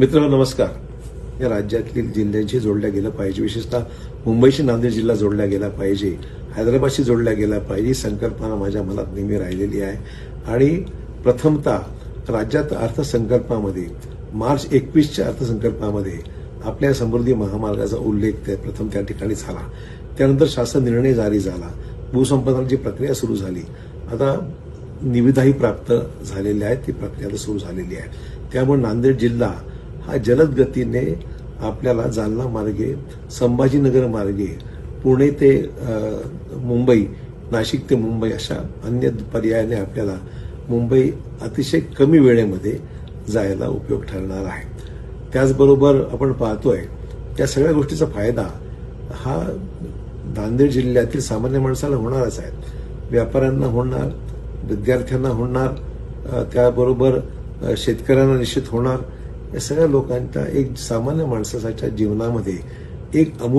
मित्र नमस्कार. या राज्यातील जिल्ह्यांशी जोडल्या गेलं पाहिजे. विशेषतः मुंबईशी नांदेड जिल्हा जोडला गेला पाहिजे. हैदराबादशी जोडला गेला पाहिजे. ही संकल्पना माझ्या मनात नेहमी राहिलेली आहे. आणि प्रथमतः राज्यात अर्थसंकल्पामध्ये मार्च एकवीसच्या अर्थसंकल्पामध्ये आपल्या समृद्धी महामार्गाचा उल्लेख त्या प्रथम त्या ठिकाणी झाला. त्यानंतर शासन निर्णय जारी झाला. भूसंपादनाची प्रक्रिया सुरू झाली आता निविदाही प्राप्त झालेल्या आहेत. ती प्रक्रिया सुरू झालेली आहे. त्यामुळे नांदेड जिल्हा हा जलद गतीने आपल्याला जालना मार्गे संभाजीनगर मार्गे पुणे ते मुंबई नाशिक ते मुंबई अशा अन्य पर्यायाने आपल्याला मुंबई अतिशय कमी वेळेमध्ये जायला उपयोग ठरणार आहे. त्याचबरोबर आपण पाहतोय त्या सगळ्या गोष्टीचा फायदा हा नांदेड जिल्ह्यातील सामान्य माणसाला होणारच आहे. व्यापाऱ्यांना होणार विद्यार्थ्यांना होणार त्याबरोबर शेतकऱ्यांना निश्चित होणार. या सगळ्या लोकांच्या एक सामान्य माणसाच्या जीवनामध्ये एक अमूल्य